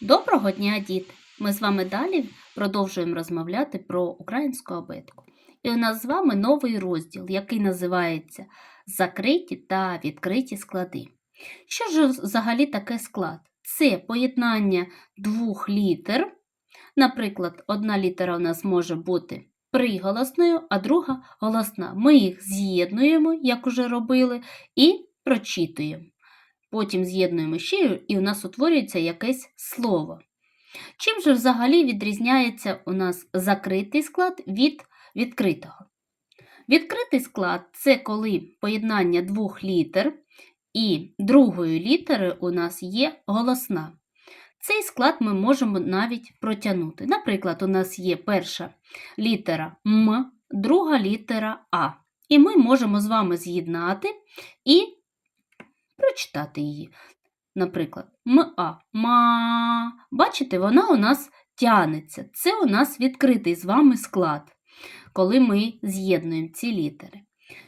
Доброго дня, діти! Ми з вами далі продовжуємо розмовляти про українську абетку. І у нас з вами новий розділ, який називається Закриті та відкриті склади. Що ж взагалі таке склад? Це поєднання двох літер. Наприклад, одна літера у нас може бути приголосною, а друга голосна. Ми їх з'єднуємо, як уже робили, і прочитуємо. Потім з'єднуємо ще і у нас утворюється якесь слово. Чим же взагалі відрізняється у нас закритий склад від відкритого? Відкритий склад це коли поєднання двох літер і другої літери у нас є голосна. Цей склад ми можемо навіть протягнути. Наприклад, у нас є перша літера М, друга літера А. І ми можемо з вами з'єднати і прочитати її. Наприклад, ма. Ма. Бачите, вона у нас тянеться. Це у нас відкритий з вами склад, коли ми з'єднуємо ці літери.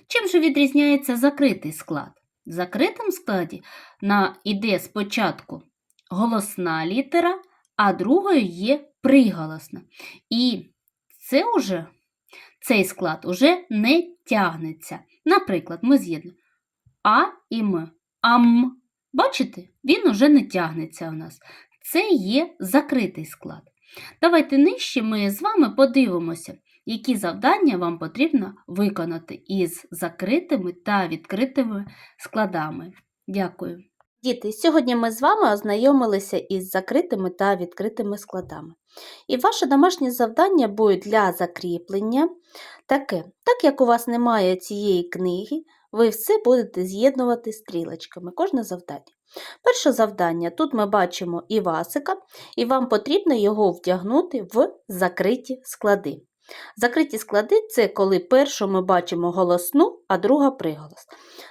Чим же відрізняється закритий склад? В закритому складі на, іде спочатку голосна літера, а другою є приголосна. І це уже, цей склад уже не тягнеться. Наприклад, ми з'єднуємо А і М. Ам. Бачите, він уже не тягнеться у нас. Це є закритий склад. Давайте нижче ми з вами подивимося, які завдання вам потрібно виконати із закритими та відкритими складами. Дякую. Діти, сьогодні ми з вами ознайомилися із закритими та відкритими складами. І ваше домашнє завдання буде для закріплення таке. Так як у вас немає цієї книги, ви все будете з'єднувати стрілочками, кожне завдання. Перше завдання тут ми бачимо Івасика, і вам потрібно його вдягнути в закриті склади. Закриті склади це коли першу ми бачимо голосну, а друга приголос.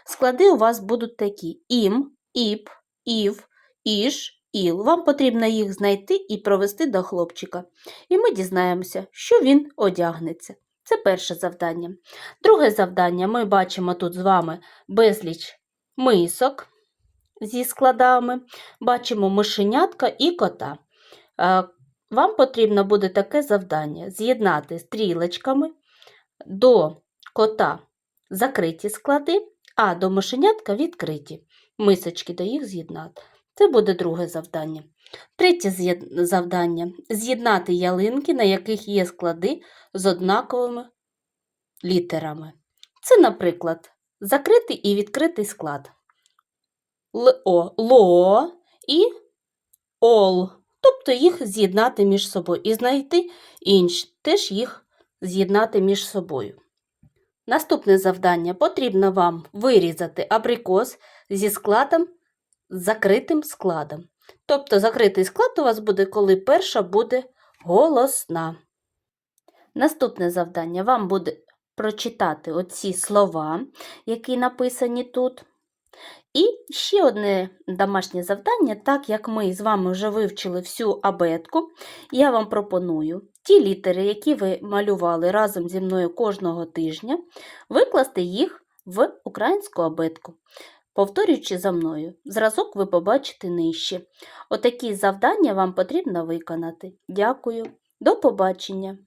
Склади у вас будуть такі: ім, іп, ів, іш, іл. Вам потрібно їх знайти і провести до хлопчика. І ми дізнаємося, що він одягнеться. Це перше завдання. Друге завдання ми бачимо тут з вами безліч мисок зі складами, бачимо мишенятка і кота. Е, Вам потрібно буде таке завдання: з'єднати стрілочками до кота закриті склади, а до мишенятка відкриті. Мисочки до їх з'єднати. Це буде друге завдання. Третє завдання з'єднати ялинки, на яких є склади з однаковими літерами. Це, наприклад, закритий і відкритий склад. ЛО, ЛО і ОЛ. Тобто їх з'єднати між собою і знайти інші, теж їх з'єднати між собою. Наступне завдання потрібно вам вирізати абрикос зі складом закритим складом. Тобто закритий склад у вас буде, коли перша буде голосна. Наступне завдання вам буде прочитати оці слова, які написані тут. І ще одне домашнє завдання, так як ми з вами вже вивчили всю абетку, я вам пропоную ті літери, які ви малювали разом зі мною кожного тижня, викласти їх в українську абетку. Повторюючи за мною, зразок ви побачите нижче. Отакі завдання вам потрібно виконати. Дякую, до побачення!